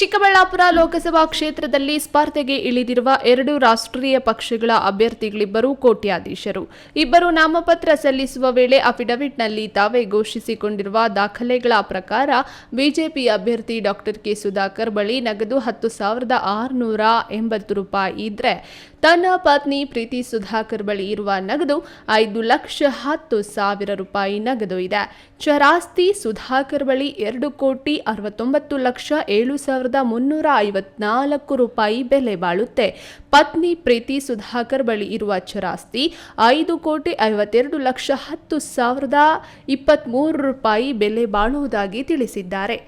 ಚಿಕ್ಕಬಳ್ಳಾಪುರ ಲೋಕಸಭಾ ಕ್ಷೇತ್ರದಲ್ಲಿ ಸ್ಪರ್ಧೆಗೆ ಇಳಿದಿರುವ ಎರಡು ರಾಷ್ಟ್ರೀಯ ಪಕ್ಷಗಳ ಅಭ್ಯರ್ಥಿಗಳಿಬ್ಬರು ಕೋಟ್ಯಾಧೀಶರು. ಇಬ್ಬರು ನಾಮಪತ್ರ ಸಲ್ಲಿಸುವ ವೇಳೆ ಅಫಿಡವಿಟ್ನಲ್ಲಿ ತಾವೇ ಘೋಷಿಸಿಕೊಂಡಿರುವ ದಾಖಲೆಗಳ ಪ್ರಕಾರ ಬಿಜೆಪಿ ಅಭ್ಯರ್ಥಿ ಡಾಕ್ಟರ್ ಕೆ. ಸುಧಾಕರ್ ಬಳಿ ನಗದು ಹತ್ತು ಸಾವಿರದ ಆರುನೂರ ಎಂಬತ್ತು ರೂಪಾಯಿ ಇದ್ರೆ ತನ್ನ ಪತ್ನಿ ಪ್ರೀತಿ ಸುಧಾಕರ್ ಬಳಿ ಇರುವ ನಗದು ಐದು ಲಕ್ಷ ಹತ್ತು ಸಾವಿರ ರೂಪಾಯಿ ನಗದು ಇದೆ. ಚರಾಸ್ತಿ ಸುಧಾಕರ್ ಬಳಿ ಎರಡು ಕೋಟಿ ಅರವತ್ತೊಂಬತ್ತು ಲಕ್ಷ ಏಳು ಸಾವಿರದ ಮುನ್ನೂರ ಐವತ್ನಾಲ್ಕು ರೂಪಾಯಿ ಬೆಲೆ ಬಾಳುತ್ತೆ. ಪತ್ನಿ ಪ್ರೀತಿ ಸುಧಾಕರ್ ಬಳಿ ಇರುವ ಚರಾಸ್ತಿ ಐದು ಕೋಟಿ ಐವತ್ತೆರಡು ಲಕ್ಷ ಹತ್ತು ಸಾವಿರದ ಇಪ್ಪತ್ತ್ಮೂರು ರೂಪಾಯಿ ಬೆಲೆ ಬಾಳುವುದಾಗಿ ತಿಳಿಸಿದ್ದಾರೆ.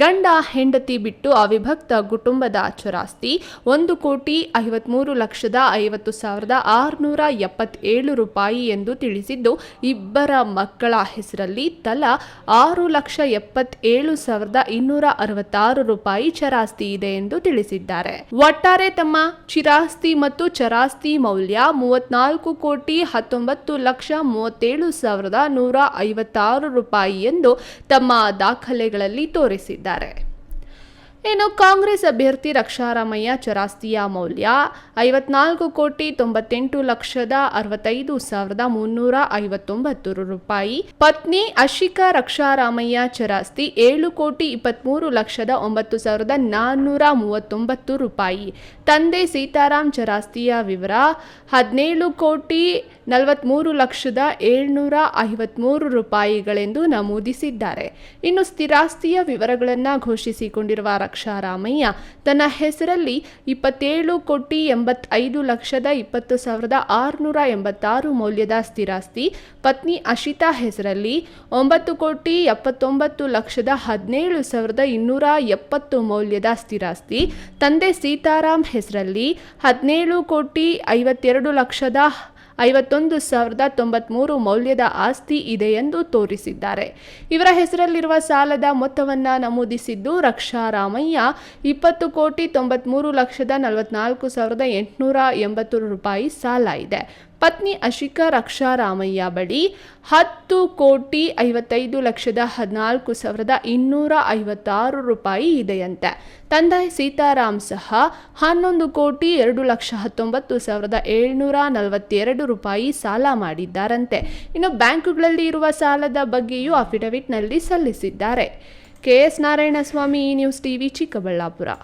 ಗಂಡ, ಹೆಂಡತಿ ಬಿಟ್ಟು ಅವಿಭಕ್ತ ಕುಟುಂಬದ ಚರಾಸ್ತಿ ಒಂದು ಕೋಟಿ ಐವತ್ಮೂರು ಲಕ್ಷದ ಐವತ್ತು ಸಾವಿರದ ಆರುನೂರ ಎಪ್ಪತ್ತೇಳು ರೂಪಾಯಿ ಎಂದು ತಿಳಿಸಿದ್ದು, ಇಬ್ಬರ ಮಕ್ಕಳ ಹೆಸರಲ್ಲಿ ತಲಾ ಆರು ಲಕ್ಷ ಎಪ್ಪತ್ತೇಳು ಸಾವಿರದ ಇನ್ನೂರ ಅರವತ್ತಾರು ರೂಪಾಯಿ ಚರಾಸ್ತಿ ಇದೆ ಎಂದು ತಿಳಿಸಿದ್ದಾರೆ. ಒಟ್ಟಾರೆ ತಮ್ಮ ಚಿರಾಸ್ತಿ ಮತ್ತು ಚರಾಸ್ತಿ ಮೌಲ್ಯ ಮೂವತ್ನಾಲ್ಕು ಕೋಟಿ ಹತ್ತೊಂಬತ್ತು ಲಕ್ಷ ಮೂವತ್ತೇಳು ಸಾವಿರದ ನೂರ ಐವತ್ತಾರು ರೂಪಾಯಿ ಎಂದು ತಮ್ಮ ದಾಖಲೆಗಳಲ್ಲಿ ತೋರಿಸಿದ್ದಾರೆ. ಇನ್ನು ಕಾಂಗ್ರೆಸ್ ಅಭ್ಯರ್ಥಿ ರಕ್ಷಾರಾಮಯ್ಯ ಚರಾಸ್ತಿಯ ಮೌಲ್ಯ ಐವತ್ನಾಲ್ಕು ಕೋಟಿ ತೊಂಬತ್ತೆಂಟು ಲಕ್ಷದ ಅರವತ್ತೈದು ಸಾವಿರದ ಮುನ್ನೂರ ಐವತ್ತೊಂಬತ್ತು ರೂಪಾಯಿ. ಪತ್ನಿ ಅಶಿಕಾ ರಕ್ಷಾರಾಮಯ್ಯ ಚರಾಸ್ತಿ ಏಳು ಕೋಟಿ ಇಪ್ಪತ್ಮೂರು ಲಕ್ಷದ ಒಂಬತ್ತು ಸಾವಿರದ ನಾನ್ನೂರ ಮೂವತ್ತೊಂಬತ್ತು ರೂಪಾಯಿ. ತಂದೆ ಸೀತಾರಾಮ್ ಚರಾಸ್ತಿಯ ವಿವರ, ಹದಿನೇಳು ಕೋಟಿ ನಲವತ್ತ್ಮೂರು ಲಕ್ಷದ ಏಳ್ನೂರ ಐವತ್ಮೂರು ರೂಪಾಯಿಗಳೆಂದು ನಮೂದಿಸಿದ್ದಾರೆ. ಇನ್ನು ಸ್ಥಿರಾಸ್ತಿಯ ವಿವರಗಳನ್ನು ಘೋಷಿಸಿಕೊಂಡಿರುವ ರಕ್ಷಾರಾಮಯ್ಯ ತನ್ನ ಹೆಸರಲ್ಲಿ ಇಪ್ಪತ್ತೇಳು ಕೋಟಿ ಎಂಬತ್ತೈದು ಲಕ್ಷದ ಇಪ್ಪತ್ತು ಸಾವಿರದ ಆರುನೂರ ಎಂಬತ್ತಾರು ಮೌಲ್ಯದ ಸ್ಥಿರಾಸ್ತಿ ಪತ್ನಿ ಅಶಿತಾ ಹೆಸರಲ್ಲಿ ಒಂಬತ್ತು ಕೋಟಿ ಎಪ್ಪತ್ತೊಂಬತ್ತು ಲಕ್ಷದ ಹದಿನೇಳು ಸಾವಿರದ ಇನ್ನೂರ ಎಪ್ಪತ್ತು ಮೌಲ್ಯದ ಸ್ಥಿರಾಸ್ತಿ ತಂದೆ ಸೀತಾರಾಮ್ ಹೆಸರಲ್ಲಿ ಹದಿನೇಳು ಕೋಟಿ ಐವತ್ತೆರಡು ಲಕ್ಷದ ಐವತ್ತೊಂದು ಸಾವಿರದ ತೊಂಬತ್ಮೂರು ಮೌಲ್ಯದ ಆಸ್ತಿ ಇದೆ ಎಂದು ತೋರಿಸಿದ್ದಾರೆ. ಇವರ ಹೆಸರಲ್ಲಿರುವ ಸಾಲದ ಮೊತ್ತವನ್ನು ನಮೂದಿಸಿದ್ದು ರಕ್ಷಾರಾಮಯ್ಯ ಇಪ್ಪತ್ತು ಕೋಟಿ ತೊಂಬತ್ಮೂರು ಲಕ್ಷದ ನಲವತ್ನಾಲ್ಕು ಸಾವಿರದ ಎಂಟುನೂರ ಎಂಬತ್ತು ರೂಪಾಯಿ ಸಾಲ ಇದೆ. ಪತ್ನಿ ಅಶಿಕಾ ರಕ್ಷಾರಾಮಯ್ಯ ಬಳಿ ಹತ್ತು ಕೋಟಿ ಐವತ್ತೈದು ಲಕ್ಷದ ಹದಿನಾಲ್ಕು ಸಾವಿರದ ಇನ್ನೂರ ಐವತ್ತಾರು ರೂಪಾಯಿ ಇದೆಯಂತೆ. ತಂದೆ ಸೀತಾರಾಮ್ ಸಹ ಹನ್ನೊಂದು ಕೋಟಿ ಎರಡು ಲಕ್ಷ ಹತ್ತೊಂಬತ್ತು ಸಾವಿರದ ಏಳ್ನೂರ ನಲವತ್ತೆರಡು ರೂಪಾಯಿ ಸಾಲ ಮಾಡಿದ್ದಾರಂತೆ. ಇನ್ನು ಬ್ಯಾಂಕುಗಳಲ್ಲಿ ಇರುವ ಸಾಲದ ಬಗ್ಗೆಯೂ ಅಫಿಡವಿಟ್ನಲ್ಲಿ ಸಲ್ಲಿಸಿದ್ದಾರೆ. K S Narayanaswamy news TV Chikkaballapura.